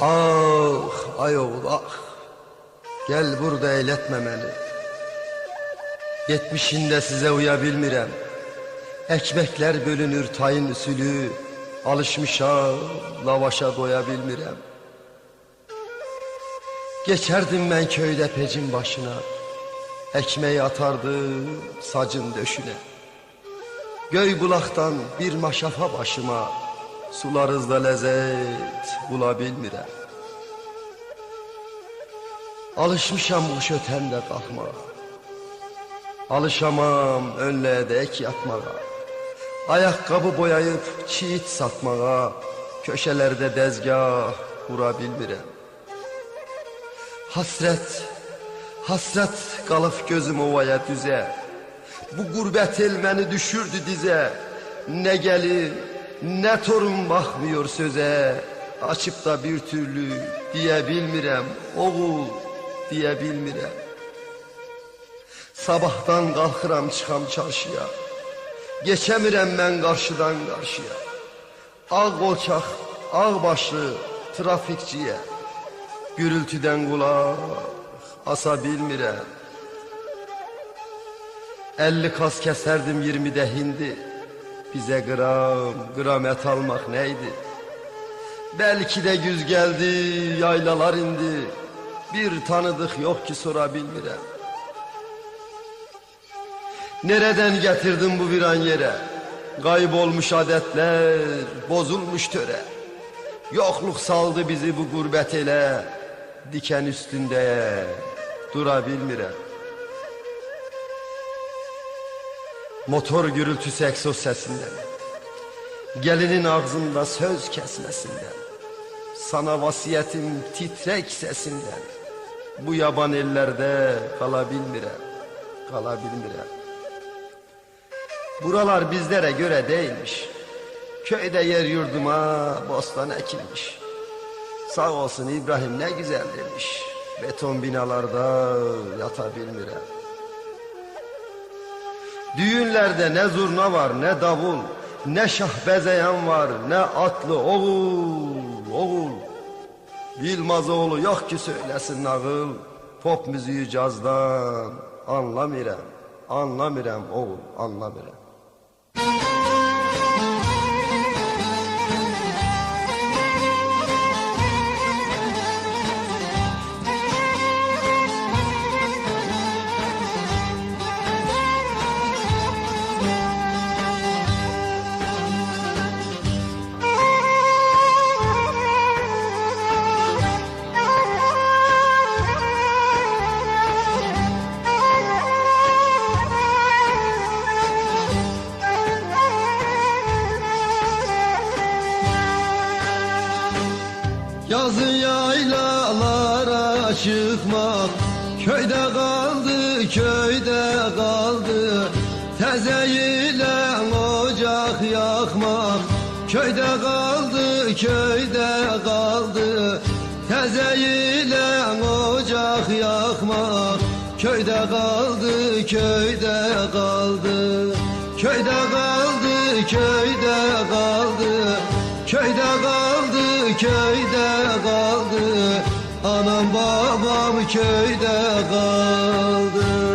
Ah ay oğul ah. Gel burada eyletmemeli. Yetmişinde size uyabilmirem. Ekmekler bölünür tayin üsülü. Alışmışa lavaşa doyabilmirem. Geçerdim ben köyde pecin başına. Ekmeği atardım sacın döşüne. Göy bulaktan bir maşafa başıma. Sularızda lezzet bulabilmirem. Alışmışam kuş ötende kalkmağa. Alışamam ek yatmağa. Ayakkabı boyayıp çiğit satmağa. Köşelerde dezgah kurabilmirem. Hasret, hasret kalıp gözüm ovaya düze. Bu gurbet el beni düşürdü dize. Ne gelin, ne torun bakmıyor söze. Açıp da bir türlü diyebilmirem. Oğul diyebilmirem. Sabahtan kalkıram çıkam çarşıya. Geçemirem ben karşıdan karşıya. Ağ kolçak, ağ başlı trafikçiye. Gürültüden kulak asa bilmirem. Elli kas keserdim yirmide hindi. Bize gram, gram et almak neydi? Belki de güz geldi, yaylalar indi. Bir tanıdık yok ki sorabilmirem. Nereden getirdin bu viran yere? Kaybolmuş adetler, bozulmuş töre. Yokluk saldı bizi bu gurbet ele. Diken üstünde durabilmirem. Motor gürültüsü egzoz sesinden. Gelinin ağzında söz kesmesinden. Sana vasiyetim titrek sesinden. Bu yaban ellerde kalabilmirem, kalabilmirem. Buralar bizlere göre değilmiş. Köyde yer yurduma bostan ekilmiş. Sağ olsun İbrahim ne güzel demiş. Beton binalarda yatabilmirem. Düğünlerde ne zurna var ne davul Ne şah bezeyen var ne atlı oğul oğul. Bilmazoğlu yok ki söylesin nağıl Pop müziği cazdan anlamirem Anlamirem oğul anlamirem Yazın yaylalara çıkmak Köyde kaldı, köyde kaldı. Teze ile ocak yakmak Köyde kaldı, köyde kaldı. Teze ile ocak yakmak Köyde kaldı, köyde kaldı. Köyde kaldı, köyde kaldı. Köyde kaldı, köyde kaldı. Anam babam köyde kaldı